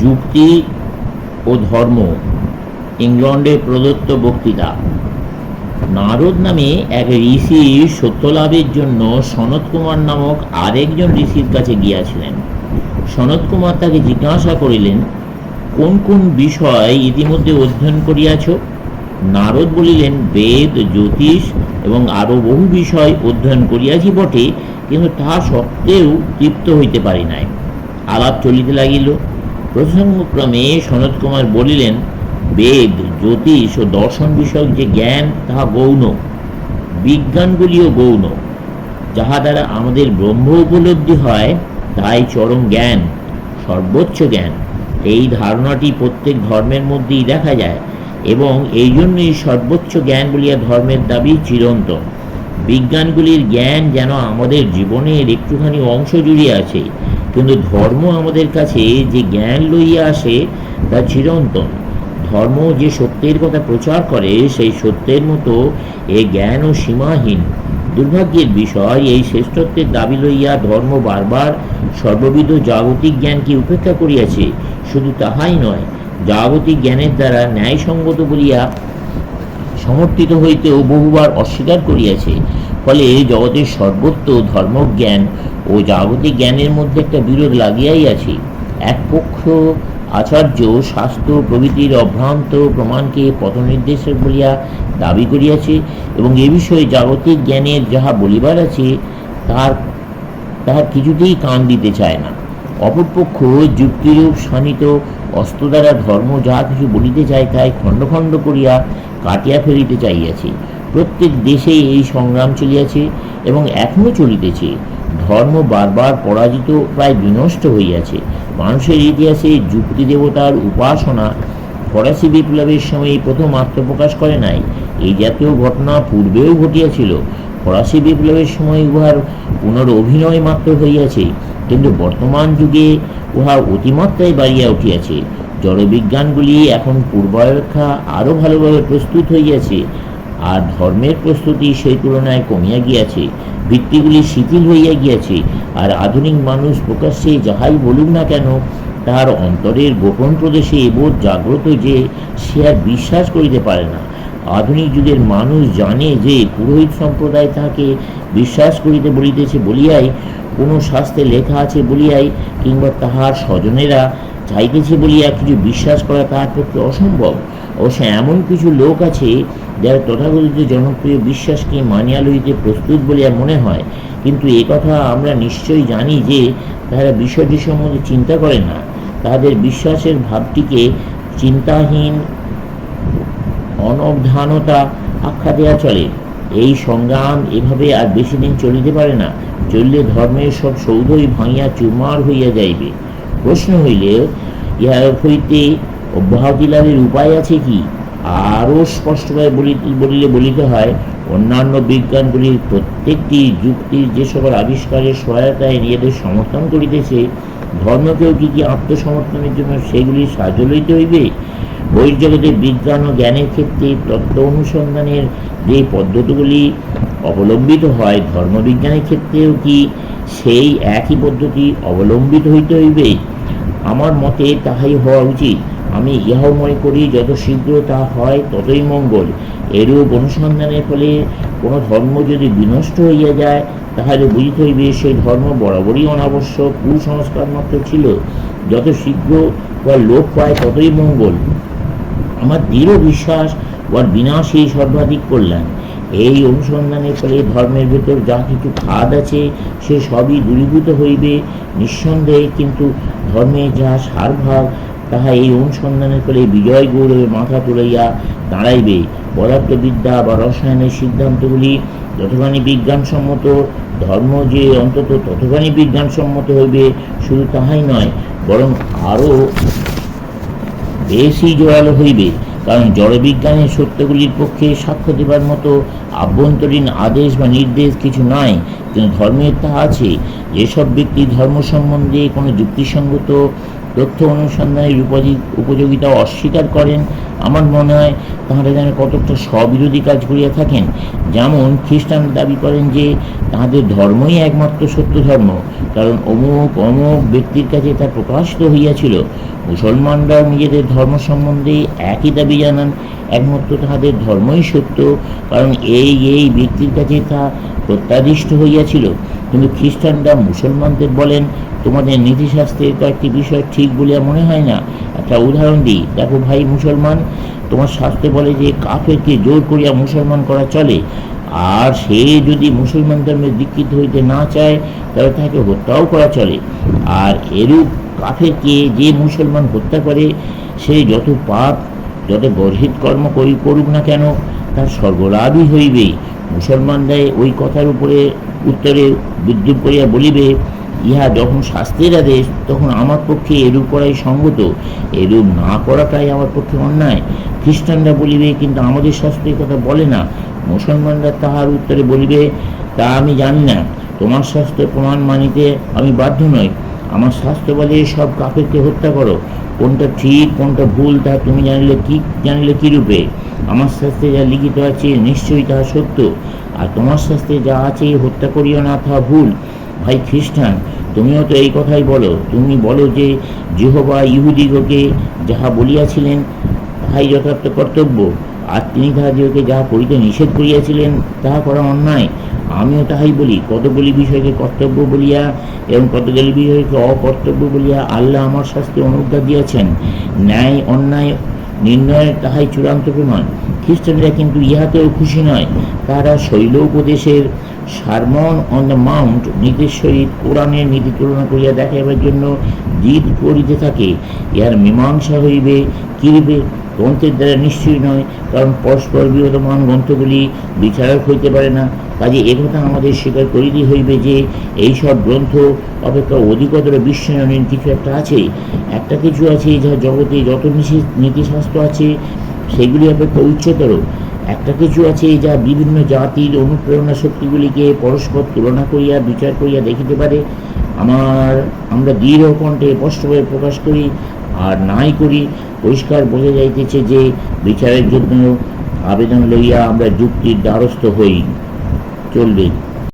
যুক্তি ও ধর্ম ইংল্যান্ডে প্রদত্ত বক্তৃতা। নারদ নামে এক ঋষি সত্যলাভের জন্য সনত কুমার নামক আরেকজন ঋষির কাছে গিয়াছিলেন। সনত কুমার তাকে জিজ্ঞাসা করিলেন, কোন কোন বিষয় ইতিমধ্যে অধ্যয়ন করিয়াছ? নারদ বলিলেন, বেদ, জ্যোতিষ এবং আরও বহু বিষয় অধ্যয়ন করিয়াছি বটে, কিন্তু তাহা সত্ত্বেও তৃপ্ত হইতে পারি নাই। আলাপ চলিতে লাগিল। প্রসঙ্গক্রমে সনত কুমার বলিলেন, বেদ, জ্যোতিষ ও দর্শন বিষয়ক যে জ্ঞান, তাহা গৌণ। বিজ্ঞানগুলিও গৌণ। যাহা দ্বারা আমাদের ব্রহ্ম উপলব্ধি হয়, তাই চরম জ্ঞান, সর্বোচ্চ জ্ঞান। এই ধারণাটি প্রত্যেক ধর্মের মধ্যেই দেখা যায় এবং এই জন্যই সর্বোচ্চ জ্ঞান বলিয়া ধর্মের দাবি চিরন্তন। বিজ্ঞানগুলির জ্ঞান যেন আমাদের জীবনের একটুখানি অংশ জুড়িয়ে আছে কিন্তু ধর্ম আমাদের কাছে যে জ্ঞান লইয়া আসে, তা চিরন্তন। ধর্ম যে সত্যের কথা প্রচার করে, সেই সত্যের মতো এ জ্ঞানও সীমাহীন। দুর্ভাগ্যের বিষয়, এই শ্রেষ্ঠত্বের দাবি লইয়া ধর্ম বারবার সর্ববিধ জাগতিক জ্ঞানকে উপেক্ষা করিয়াছে। শুধু তাহাই নয়, জাগতিক জ্ঞানের দ্বারা ন্যায়সঙ্গত বলিয়া সমর্থিত হইতেও বহুবার অস্বীকার করিয়াছে। ফলে জগতের সর্বত্র ধর্মজ্ঞান ও জাগতিক জ্ঞানের মধ্যে একটা বিরোধ লাগিয়াই আছে। এক পক্ষ আচার্য শাস্ত্র প্রভৃতির অভ্রান্ত প্রমাণকে পথনির্দেশক বলিয়া দাবি করিয়াছে এবং এ বিষয়ে জাগতিক জ্ঞানের যাহা বলিবার আছে, তার, তাহার কিছুতেই কান দিতে চায় না। অপরপক্ষ যুক্তিরূপ শানিত অস্ত্র দ্বারা ধর্ম যাহা কিছু বলিতে চায় তাই খণ্ড খণ্ড করিয়া কাটিয়া ফেলিতে চাইয়াছে প্রত্যেক দেশেই এই সংগ্রাম চলিয়াছে এবং এখনও চলিতেছে। ধর্ম বারবার পরাজিত, প্রায় বিনষ্ট হইয়াছে। মানুষের ইতিহাসে যুক্তি দেবতার উপাসনা ফরাসি বিপ্লবের সময় প্রথম আত্মপ্রকাশ করে নাই। এই জাতীয় ঘটনা পূর্বেও ঘটিয়াছিল। ফরাসি বিপ্লবের সময় উহার পুনরঅভিনয় মাত্র হইয়াছে, কিন্তু বর্তমান যুগে উহা অতিমাত্রায় বাড়িয়া উঠিয়াছে। জড়বিজ্ঞানগুলি এখন পূর্বাপেক্ষা আরও ভালোভাবে প্রস্তুত হইয়াছে। আর ধর্মের প্রস্তুতি সেই তুলনায় কমিয়া গিয়াছে, ভিত্তিগুলি শিথিল হইয়া গিয়াছে, আর আধুনিক মানুষ প্রকাশ্যে যাহাই বলুক না কেন, তাহার অন্তরের গোপন প্রদেশে বোধ জাগ্রত যে সে আর বিশ্বাস করিতে পারে না। আধুনিক যুগের মানুষ জানে যে পুরোহিত সম্প্রদায় তাহাকে বিশ্বাস করিতে বলিতেছে বলিয়াই, কোনো শাস্ত্রে লেখা আছে বলিয়াই, কিংবা তাহার স্বজনেরা চাইতেছে বলিয়া কিছু বিশ্বাস করা তাহার পক্ষে অসম্ভব। অবশ্য এমন কিছু লোক আছে, যারা তথাকথিত জনপ্রিয় বিশ্বাসকে মানিয়া লইতে প্রস্তুত বলিয়া মনে হয়। কিন্তু এ কথা আমরা নিশ্চয়ই জানি যে, তাহারা বিষয়টি সম্বন্ধে চিন্তা করে না। তাহাদের বিশ্বাসের ভাবটিকে চিন্তাহীন, অনবধানতা আখ্যা দেওয়া চলে। এই সংগ্রাম এভাবে আর বেশি দিন চলিতে পারে না। চললে ধর্মের সব সৌধই ভাঙিয়া চুরমার হইয়া যাইবে। প্রশ্ন হইলে ইহা হইতে অব্যাহতি লাভের উপায় আছে কি? আরও স্পষ্টভাবে বলিলে বলিতে হয়, অন্যান্য বিজ্ঞানগুলির প্রত্যেকটি যুক্তির যে সকল আবিষ্কারের সহায়তায় নিজেদের সমর্থন করিতেছে, ধর্মকেও কি কি আত্মসমর্থনের জন্য সেগুলি সাহায্য লইতে হইবে? বহির্জগতে বিজ্ঞান ও জ্ঞানের ক্ষেত্রে তত্ত্ব অনুসন্ধানের যে পদ্ধতিগুলি অবলম্বিত হয়, ধর্মবিজ্ঞানের ক্ষেত্রেও কি সেই একই পদ্ধতি অবলম্বিত হইতে হইবে। আমার মতে তাহাই হওয়া উচিত। আমি ইহাও মনে করি, যত শীঘ্র তা হয়, ততই মঙ্গল। এরূপ অনুসন্ধানের ফলে কোনো ধর্ম যদি বিনষ্ট হইয়া যায়, তাহলে বুঝিতে হইবে সেই ধর্ম বরাবরই অনাবশ্যক, কুসংস্কার মাত্র ছিল। যত শীঘ্র বা লোপ পায়, ততই মঙ্গল। আমার দৃঢ় বিশ্বাস, ওর বিনাশই সর্বাধিক কল্যাণ। এই অনুসন্ধানের ফলে ধর্মের ভেতর যা কিছু খাদ আছে, সে সবই দূরীভূত হইবে। নিঃসন্দেহে কিন্তু ধর্মে যা সারভাগ, তাহা এই অনুসন্ধানের ফলে বিজয় গৌরবে মাথা তুলাইয়া দাঁড়াইবে। পদার্থবিদ্যা বা রসায়নের সিদ্ধান্তগুলি যতখানি বিজ্ঞানসম্মত, ধর্ম যে অন্তত ততখানি বিজ্ঞানসম্মত হইবে, শুধু তাহাই নয়, বরং আরও বেশি জোরালো হইবে। কারণ জড়বিজ্ঞানের সত্যগুলির পক্ষে সাক্ষ্য দেবার মতো আভ্যন্তরীণ আদেশ বা নির্দেশ কিছু নাই, কিন্তু ধর্মের তা আছে। যেসব ব্যক্তি ধর্ম সম্বন্ধে কোনো যুক্তিসঙ্গত তথ্য অনুসন্ধানের উপযোগী উপযোগিতা অস্বীকার করেন আমার মনে হয় তাহারা যেন কতকটা স্ববিরোধী কাজ করিয়া থাকেন। যেমন খ্রিস্টান দাবি করেন যে তাহাদের ধর্মই একমাত্র সত্য ধর্ম, কারণ অমুক অমুক ব্যক্তির কাছে তা প্রকাশিত হইয়াছিল। মুসলমানরাও নিজেদের ধর্ম সম্বন্ধে একই দাবি জানান, একমাত্র তাহাদের ধর্মই সত্য, কারণ এই এই ব্যক্তির কাছে তা প্রত্যাদিষ্ট হইয়াছিল। কিন্তু খ্রিস্টানরা মুসলমানদের বলেন, তোমাদের নীতিশাস্ত্রের কয়েকটি বিষয় ঠিক বলিয়া মনে হয় না। একটা উদাহরণ দিই। দেখো ভাই মুসলমান, তোমার শাস্ত্রে বলে যে, কাফেরকে জোর করিয়া মুসলমান করা চলে। আর সে যদি মুসলমান ধর্মে দীক্ষিত হইতে না চায় তবে তাকে হত্যাও করা চলে। আর এরূপ কাফেরকে যে মুসলমান হত্যা করে, সে যত পাপ, যত গর্হিত কর্ম করি করুক না কেন, তার সর্বলাভই হইবে মুসলমানরা ওই কথার উপরে উত্তরে বিদ্রুপ করিয়া বলিবে, ইহা যখন শাস্ত্রের আদেশ, তখন আমার পক্ষে এরূপ করাই সঙ্গত। এরূপ না করাটাই আমার পক্ষে অন্যায়। খ্রিস্টানরা বলিবে, কিন্তু আমাদের শাস্ত্রে কথা বলে না। মুসলমানরা তাহার উত্তরে বলিবে, তা আমি জানি না। তোমার শাস্ত্র প্রমাণ মানিতে আমি বাধ্য নই। আমার শাস্ত্র বলে সব কাফেরকে হত্যা করো। কোনটা ঠিক, কোনটা ভুল, তা তুমি জানিলে কি জানিলে কি রূপে আমার শাস্ত্রে যা লিখিত আছে, নিশ্চয়ই তাহা সত্য। আর তোমার শাস্ত্রে যা আছে, হত্যা করিও না তাহা ভুল। ভাই খ্রিস্টান, তুমিও তো এই কথাই বলো। তুমি বলো যে, যেহবা ইহুদিগকে যাহা বলিয়াছিলেন, তাহাই যথার্থ কর্তব্য। আর তিনি তাহা তাহাদিগকে যাহা করিতে নিষেধ করিয়াছিলেন, তাহা করা অন্যায়। আমিও তাহাই বলি কতগুলি বিষয়কে কর্তব্য বলিয়া এবং কতগুলি বিষয়কে অকর্তব্য বলিয়া আল্লাহ আমার শাস্তি অনুজ্ঞা দিয়েছেন। ন্যায়, অন্যায় নির্ণয়ের তাহাই চূড়ান্ত প্রমাণ। খ্রিস্টানরা কিন্তু ইহাতেও খুশি নয়। তারা শৈল উপদেশের সারমন অন দ্য মাউন্ট নীতির সহিত কোরআনের নীতি তুলনা করিয়া দেখাইবার জন্য জিদ করিতে থাকে। ইহার মীমাংসা হইবে কিরবে গ্রন্থের দ্বারা নিশ্চয়ই নয়, কারণ পরস্পর বিরোধমান গ্রন্থগুলি বিচারক হইতে পারে না। কাজে একথা আমাদের স্বীকার করিতেই হইবে যে এই সব গ্রন্থ অপেক্ষা অধিকতর বিশ্বায়নের কিছু একটা আছে। একটা কিছু আছে যা জগতে যত নীতিশাস্ত্র আছে, সেগুলি অপেক্ষা উচ্চতর। একটা কিছু আছে যা বিভিন্ন জাতির অনুপ্রেরণা শক্তিগুলিকে পরস্পর তুলনা করিয়া, বিচার করিয়া দেখিতে পারে। আমার, আমরা দৃঢ় কণ্ঠে স্পষ্টভাবে প্রকাশ করি আর নাই করি, পরিষ্কার বোঝা যাইতেছে যে বিচারের জন্য আবেদন লইয়া আমরা যুক্তির দ্বারস্থ হই। চলবে।